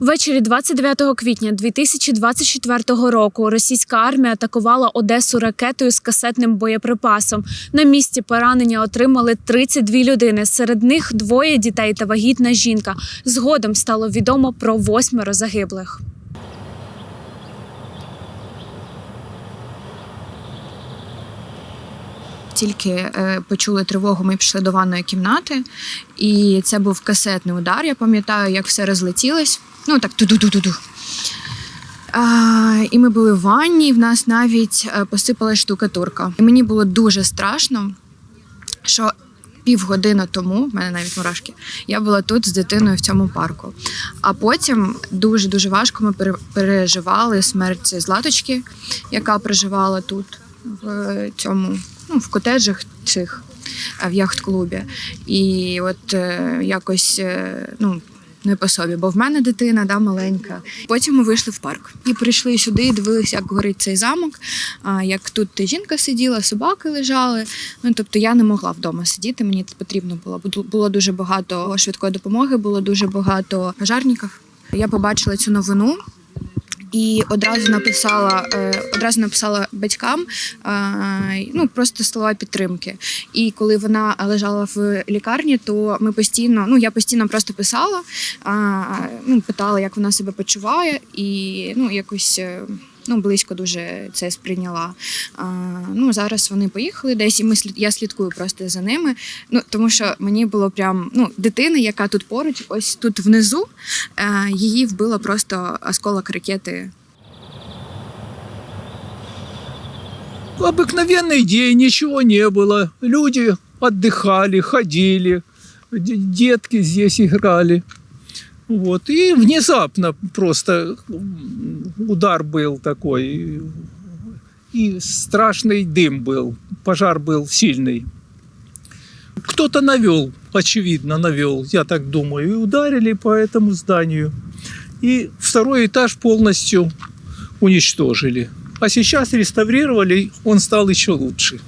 Ввечері 29 квітня 2024 року російська армія атакувала Одесу ракетою з касетним боєприпасом. На місці поранення отримали 32 людини. Серед них двоє дітей та вагітна жінка. Згодом стало відомо про восьмеро загиблих. Тільки е, почули тривогу, ми пішли до ванної кімнати, і це був касетний удар. Я пам'ятаю, як все розлетілось. Ну так ту-ду-ду-ду-ду. А, і ми були в ванні, і в нас навіть е, посипалась штукатурка. І мені було дуже страшно, що півгодини тому, в мене навіть мурашки, я була тут з дитиною в цьому парку. А потім дуже дуже важко ми переживали смерть Златочки, яка проживала тут, в цьому, ну, в котеджах цих в яхт-клубі. І от е, якось е, ну, не по собі, бо в мене дитина да, маленька. Потім ми вийшли в парк і прийшли сюди, і дивилися, як горить цей замок. Як тут жінка сиділа, собаки лежали. Ну тобто я не могла вдома сидіти. Мені потрібно було. Було дуже багато швидкої допомоги, було дуже багато пожарників. Я побачила цю новину. І одразу написала, е, одразу написала батькам е, ну просто слова підтримки. І коли вона лежала в лікарні, то ми постійно, ну я постійно просто писала, ну питала, як вона себе почуває, і ну якось е, Ну, близько дуже це сприйняла. А, ну, зараз вони поїхали десь, і ми слід, я слідкую просто за ними. Ну, тому що мені було прям ну, дитина, яка тут поруч, ось тут внизу, е, її вбило просто осколок ракети Обыкновенный день, ничего не было. Люди отдыхали, ходили, д- детки здесь играли. Вот. И внезапно просто удар был такой. И страшный дым был. Пожар был сильный. Кто-то навел, очевидно, навел, я так думаю, и ударили по этому зданию. И второй этаж полностью уничтожили. А сейчас реставрировали, он стал еще лучше.